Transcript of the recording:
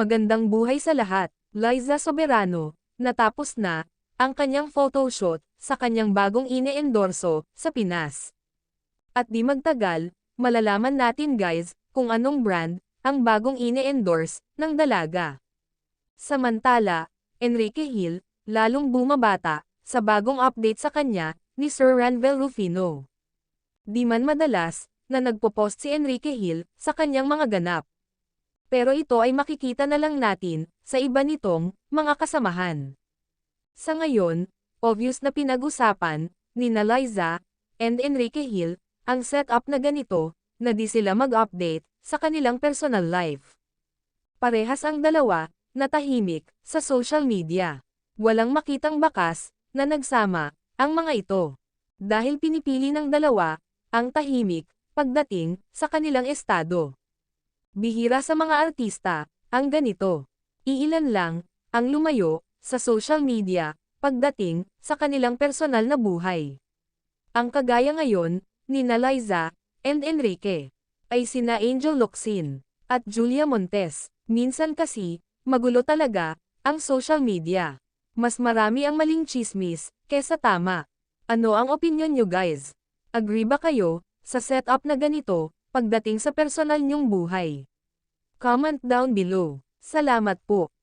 Magandang buhay sa lahat, Liza Soberano, natapos na, ang kanyang photoshoot, sa kanyang bagong ine-endorso, sa Pinas. At di magtagal, malalaman natin guys, kung anong brand, ang bagong ine-endorse, ng dalaga. Samantala, Enrique Hill, lalong bumabata, sa bagong update sa kanya, ni Sir Ranvel Rufino. Di man madalas, na nagpo-post si Enrique Hill, sa kanyang mga ganap. Pero ito ay makikita na lang natin, sa iba nitong, mga kasamahan. Sa ngayon, obvious na pinag-usapan, ni Liza, and Enrique Hill, ang setup na ganito, na di sila mag-update, sa kanilang personal life. Parehas ang dalawa, na tahimik, sa social media. Walang makitang bakas, na nagsama, ang mga ito. Dahil pinipili ng dalawa, ang tahimik, pagdating, sa kanilang estado. Bihira sa mga artista, ang ganito. Iilan lang, ang lumayo, sa social media, pagdating, sa kanilang personal na buhay. Ang kagaya ngayon, ni Liza, and Enrique, ay sina Angel Locsin, at Julia Montes. Minsan kasi, magulo talaga, ang social media. Mas marami ang maling chismis, kesa tama. Ano ang opinion nyo guys? Agree ba kayo, sa setup na ganito, pagdating sa personal nyong buhay? Comment down below. Salamat po.